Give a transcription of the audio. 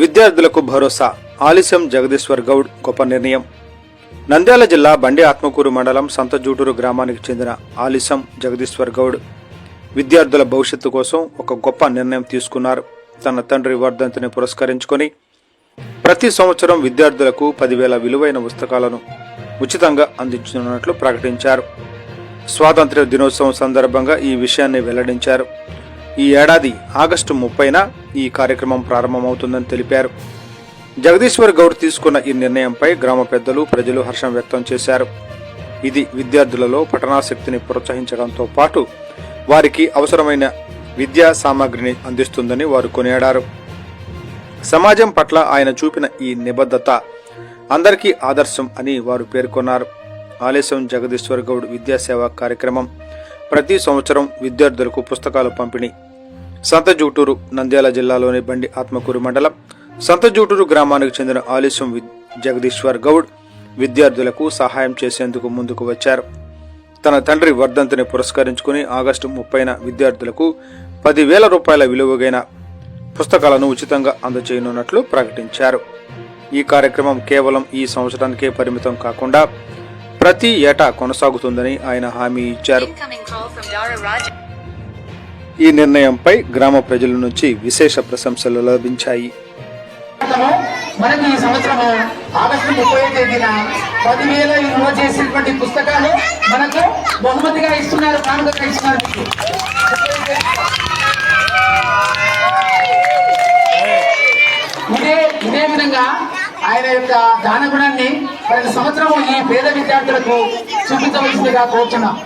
విద్యార్థులకు భరోసా. ఆలిశం జగదీశ్వర్ గౌడ్ గొప్ప నిర్ణయం. నంద్యాల జిల్లా బండి ఆత్మకూరు మండలం సంతజూటూరు గ్రామానికి చెందిన ఆలిసం జగదీశ్వర్ గౌడ్ విద్యార్థుల భవిష్యత్తు కోసం ఒక గొప్ప నిర్ణయం తీసుకున్నారు. తన తండ్రి వర్ధంతిని పురస్కరించుకొని ప్రతి సంవత్సరం విద్యార్థులకు పదివేల విలువైన పుస్తకాలను ఉచితంగా అందించనున్నట్లు ప్రకటించారు. స్వాతంత్ర్య దినోత్సవం సందర్భంగా ఈ విషయాన్ని వెల్లడించారు. ఈ ఏడాది ఆగస్టు ముప్పైన ఈ కార్యక్రమం ప్రారంభమవుతుందని తెలిపారు. జగదీశ్వర్ గౌడ్ తీసుకున్న ఈ నిర్ణయంపై గ్రామ పెద్దలు ప్రజలు హర్షం వ్యక్తం చేశారు. ఇది విద్యార్థులలో పఠనాశక్తిని ప్రోత్సహించడంతో పాటు వారికి అవసరమైన విద్యా సామాగ్రిని అందిస్తుందని వారు కొనియాడారు. సమాజం పట్ల ఆయన చూపిన ఈ నిబద్ధత అందరికీ ఆదర్శం అని వారు పేర్కొన్నారు. ఆలస్యం జగదీశ్వర్ గౌడ్ విద్యాసేవ కార్యక్రమం. ప్రతి సంవత్సరం విద్యార్థులకు పుస్తకాలు పంపిణీ సంతజూటూరు నంద్యాల జిల్లాలోని బండి ఆత్మకూరు మండలం సంతజూటూరు గ్రామానికి చెందిన ఆలస్యం వి- జగదీశ్వర్ గౌడ్ విద్యార్థులకు సహాయం చేసేందుకు ముందుకు వచ్చారు. తన తండ్రి వర్ధంతిని పురస్కరించుకుని ఆగస్టు ముప్పైన విద్యార్థులకు పదివేల రూపాయల విలువగైన పుస్తకాలను ఉచితంగా అందజేయనున్నట్లు ప్రకటించారు. ఈ కార్యక్రమం కేవలం ఈ సంవత్సరానికే పరిమితం కాకుండా ప్రతి ఏటా కొనసాగుతుందని ఆయన హామీ ఇచ్చారు. ఈ నిర్ణయంపై గ్రామ ప్రజల నుంచి విశేష ప్రశంసలు లభించాయి. సంవత్సరము మనకి ఈ సంవత్సరము ఆగస్టు ముప్పై తేదీన పదివేల విలువ చేసినటువంటి పుస్తకాలు మనకు బహుమతిగా ఇస్తున్నారు కానుకగా ఇస్తున్నారు ఇదే ఇదే విధంగా ఆయన యొక్క దాన గుణాన్ని ప్రతి సంవత్సరం ఈ పేద విద్యార్థులకు చూపించవలసిందిగా కోరుతున్నాం